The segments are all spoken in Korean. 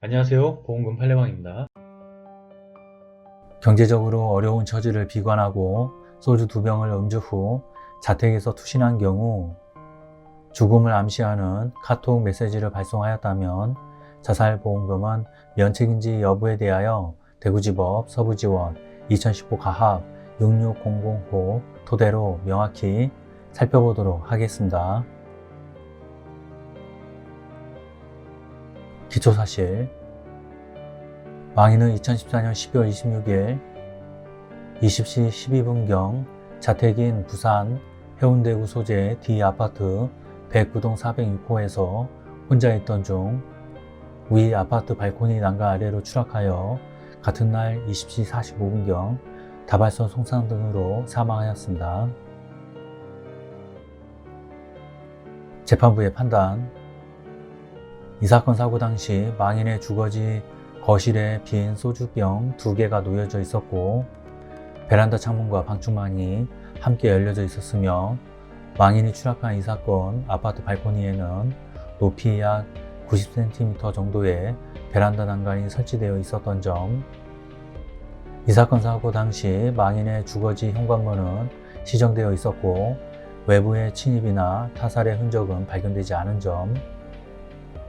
안녕하세요. 보험금 팔례방입니다. 경제적으로 어려운 처지를 비관하고 소주 두 병을 음주 후 자택에서 투신한 경우 죽음을 암시하는 카톡 메시지를 발송하였다면 자살보험금은 면책인지 여부에 대하여 대구지법 서부지원 2015 가합 6600호 토대로 명확히 살펴보도록 하겠습니다. 기초사실 망인은 2014년 12월 26일 20시 12분경 자택인 부산 해운대구 소재 D 아파트 109동 406호에서 혼자 있던 중 위 아파트 발코니 난간 아래로 추락하여 같은 날 20시 45분경 다발성 손상 등으로 사망하였습니다. 재판부의 판단 이 사건 사고 당시 망인의 주거지 거실에 빈 소주병 두 개가 놓여져 있었고 베란다 창문과 방충망이 함께 열려져 있었으며 망인이 추락한 이 사건 아파트 발코니에는 높이 약 90cm 정도의 베란다 난간이 설치되어 있었던 점, 이 사건 사고 당시 망인의 주거지 현관문은 시정되어 있었고 외부의 침입이나 타살의 흔적은 발견되지 않은 점,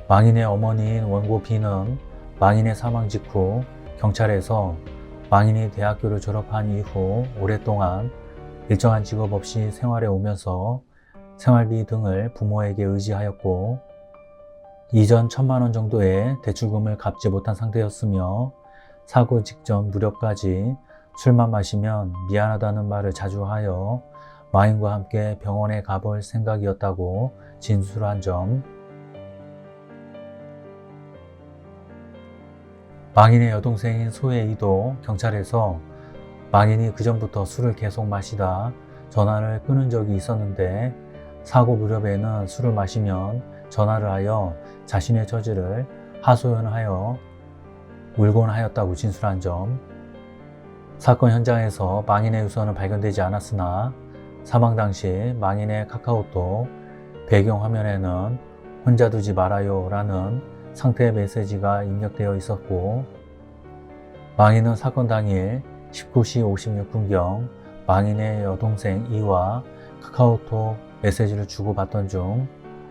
망인의 어머니인 원고 B는 망인의 사망 직후 경찰에서 망인이 대학교를 졸업한 이후 오랫동안 일정한 직업 없이 생활해 오면서 생활비 등을 부모에게 의지하였고 이전 천만 원 정도의 대출금을 갚지 못한 상태였으며 사고 직전 무렵까지 술만 마시면 미안하다는 말을 자주 하여 마인과 함께 병원에 가볼 생각이었다고 진술한 점, 망인의 여동생인 소혜이도 경찰에서 망인이 그전부터 술을 계속 마시다 전화를 끊은 적이 있었는데 사고 무렵에는 술을 마시면 전화를 하여 자신의 처지를 하소연하여 울곤 하였다고 진술한 점, 사건 현장에서 망인의 유서는 발견되지 않았으나 사망 당시 망인의 카카오톡 배경 화면에는 혼자 두지 말아요 라는 상태 메시지가 입력되어 있었고 망인은 사건 당일 19시 56분경 망인의 여동생 이와 카카오톡 메시지를 주고받던 중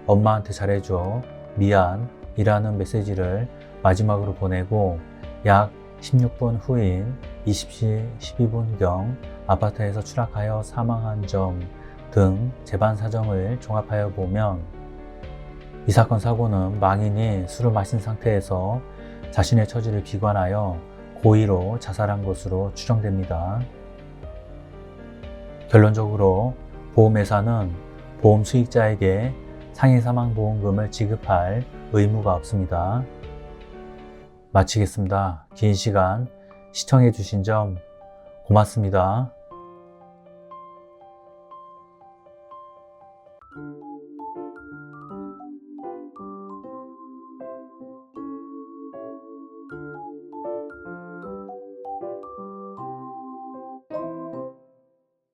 엄마한테 잘해줘 미안 이라는 메시지를 마지막으로 보내고 약 16분 후인 20시 12분경 아파트에서 추락하여 사망한 점 등 재반 사정을 종합하여 보면 이 사건 사고는 망인이 술을 마신 상태에서 자신의 처지를 비관하여 고의로 자살한 것으로 추정됩니다. 결론적으로 보험회사는 보험 수익자에게 상해 사망 보험금을 지급할 의무가 없습니다. 마치겠습니다. 긴 시간 시청해 주신 점 고맙습니다.